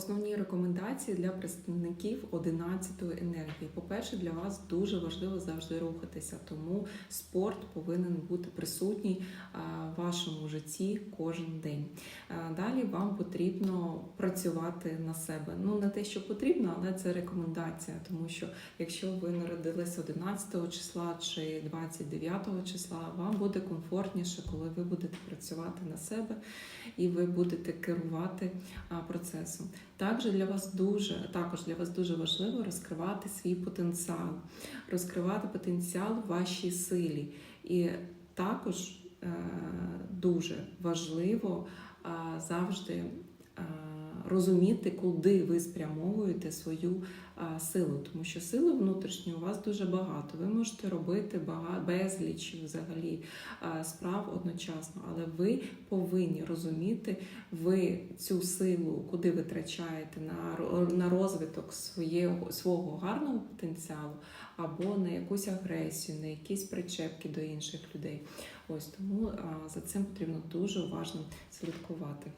Основні рекомендації для представників 11-ї енергії. По-перше, для вас дуже важливо завжди рухатися, тому спорт повинен бути присутній в вашому житті кожен день. Далі вам потрібно працювати на себе. Ну не те, що потрібно, але це рекомендація, тому що якщо ви народились 11 числа чи 29 числа, вам буде комфортніше, коли ви будете працювати на себе і ви будете керувати процесом. Також для вас дуже також для вас дуже важливо розкривати свій потенціал, розкривати потенціал в вашій силі. І також е, дуже важливо е завжди а, розуміти, куди ви спрямовуєте свою силу, тому що сили внутрішньої у вас дуже багато. Ви можете робити безліч взагалі справ одночасно, але ви повинні розуміти ви цю силу, куди витрачаєте на, розвиток своєго, свого гарного потенціалу або на якусь агресію, на якісь причепки до інших людей. Ось тому за цим потрібно дуже уважно слідкувати.